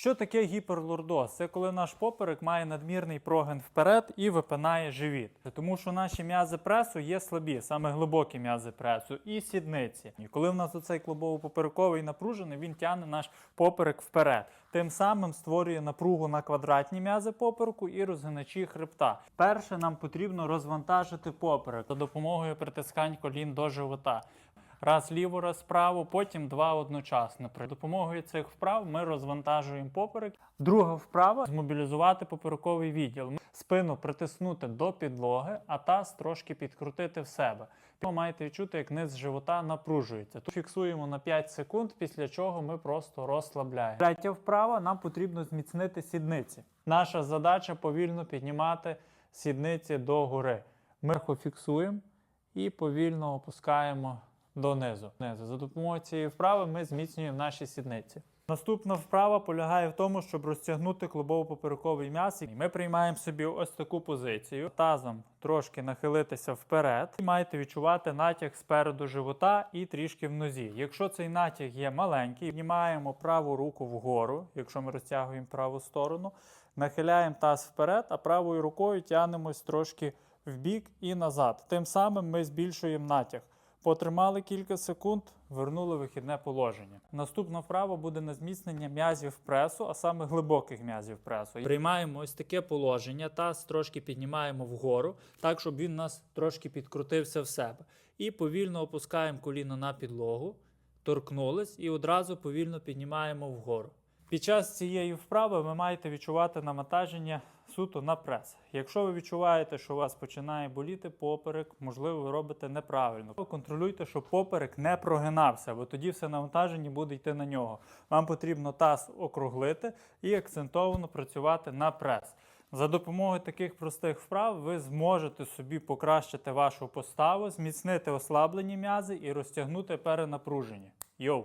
Що таке гіперлордоз? Це коли наш поперек має надмірний прогин вперед і випинає живіт. Тому що наші м'язи пресу є слабі, саме глибокі м'язи пресу і сідниці. І коли в нас оцей клубово-поперековий напружений, він тягне наш поперек вперед. Тим самим створює напругу на квадратні м'язи попереку і розгиначі хребта. Перше нам потрібно розвантажити поперек за допомогою притискань колін до живота. Раз ліво, раз право, потім два одночасно. При допомогою цих вправ ми розвантажуємо поперек. Друга вправа змобілізувати поперековий відділ. Спину притиснути до підлоги, а таз трошки підкрутити в себе. Ви маєте відчути, як низ живота напружується. Тут фіксуємо на 5 секунд, після чого ми просто розслабляємо. Третя вправа нам потрібно зміцнити сідниці. Наша задача повільно піднімати сідниці догори. Ми їх фіксуємо і повільно опускаємо донизу. За допомогою цієї вправи ми зміцнюємо наші сідниці. Наступна вправа полягає в тому, щоб розтягнути клубово-поперековий. І Ми приймаємо собі ось таку позицію. Тазом трошки нахилитися вперед. І маєте відчувати натяг спереду живота і трішки в нозі. Якщо цей натяг є маленький, піднімаємо праву руку вгору, якщо ми розтягуємо праву сторону, нахиляємо таз вперед, а правою рукою тягнемось трошки вбік і назад. Тим самим ми збільшуємо натяг. Потримали кілька секунд, вернули вихідне положення. Наступна вправа буде на зміцнення м'язів пресу, а саме глибоких м'язів пресу. Приймаємо ось таке положення, таз трошки піднімаємо вгору, так щоб він нас трошки підкрутився в себе. І повільно опускаємо коліно на підлогу, торкнулись і одразу повільно піднімаємо вгору. Під час цієї вправи ви маєте відчувати навантаження суто на прес. Якщо ви відчуваєте, що у вас починає боліти поперек, можливо, ви робите неправильно. Контролюйте, щоб поперек не прогинався, бо тоді все навантаження буде йти на нього. Вам потрібно таз округлити і акцентовано працювати на прес. За допомогою таких простих вправ ви зможете собі покращити вашу поставу, зміцнити ослаблені м'язи і розтягнути перенапруження. Йоу!